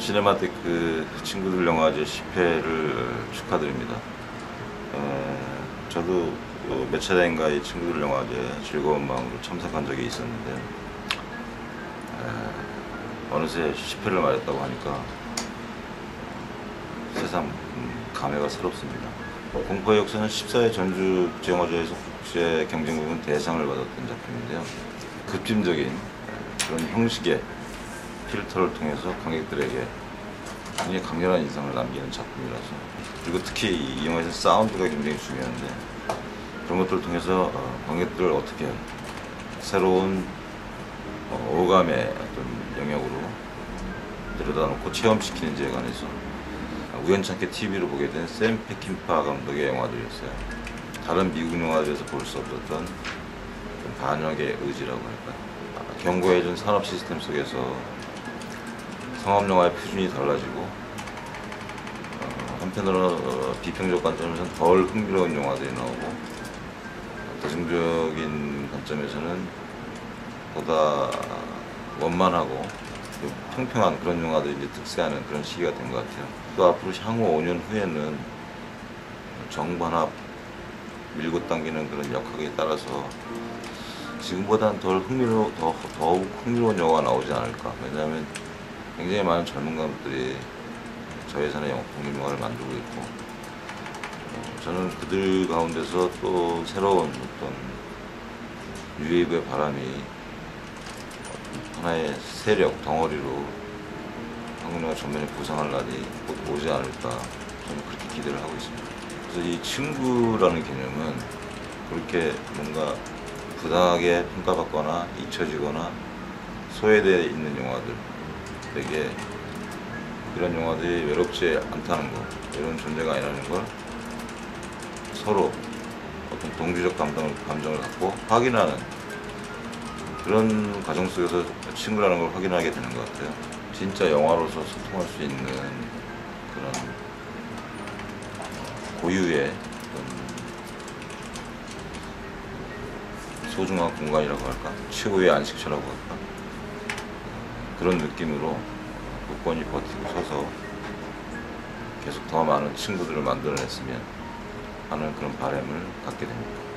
시네마테크 친구들 영화 제 10회를 축하드립니다. 에, 저도 어, 몇 차례인가 이 친구들 영화제 즐거운 마음으로 참석한 적이 있었는데 에, 어느새 10회를 맞았다고 하니까 세상 음, 감회가 새롭습니다. 공포의 역사는 14회 전주 국제영화제에서 국제 경쟁부문 대상을 받았던 작품인데요. 급진적인 에, 그런 형식의 필터를 통해서 관객들에게 굉장히 강렬한 인상을 남기는 작품이라서 그리고 특히 이 영화에서 사운드가 굉장히 중요한데 그런 것들을 통해서 어, 관객들을 어떻게 새로운 어, 오감의 어떤 영역으로 들여다놓고 체험시키는지에 관해서 우연찮게 TV로 보게 된 샘 페킨파 감독의 영화들이었어요. 다른 미국 영화들에서 볼 수 없었던 좀 반영의 의지라고 할까. 아, 경고해준 산업 시스템 속에서 상업 영화의 표준이 달라지고 어, 한편으로 어, 비평적 관점에서는 덜 흥미로운 영화들이 나오고 대중적인 관점에서는 보다 원만하고 좀 평평한 그런 영화들이 이제 특세하는 그런 시기가 된 것 같아요. 또 앞으로 향후 5년 후에는 정반합 밀고 당기는 그런 역학에 따라서 지금보다는 덜 흥미로 더 더욱 흥미로운 영화가 나오지 않을까. 왜냐하면 굉장히 많은 젊은 감독들이 저예산의 영화 독립 영화를 만들고 있고 어, 저는 그들 가운데서 또 새로운 어떤 유입의 바람이 하나의 세력 덩어리로 한국 영화 전면에 부상할 날이 곧 오지 않을까 저는 그렇게 기대를 하고 있습니다. 그래서 이 친구라는 개념은 그렇게 뭔가 부당하게 평가받거나 잊혀지거나 소외되어 있는 영화들 에게 이런 영화들이 외롭지 않다는 것, 이런 존재가 아니라는 걸 서로 어떤 동지적 감정을, 감정을 갖고 확인하는 그런 과정 속에서 친구라는 걸 확인하게 되는 것 같아요. 진짜 영화로서 소통할 수 있는 그런 고유의 소중한 공간이라고 할까? 최고의 안식처라고 할까? 그런 느낌으로 굳건히 버티고 서서 계속 더 많은 친구들을 만들어냈으면 하는 그런 바람을 갖게 됩니다.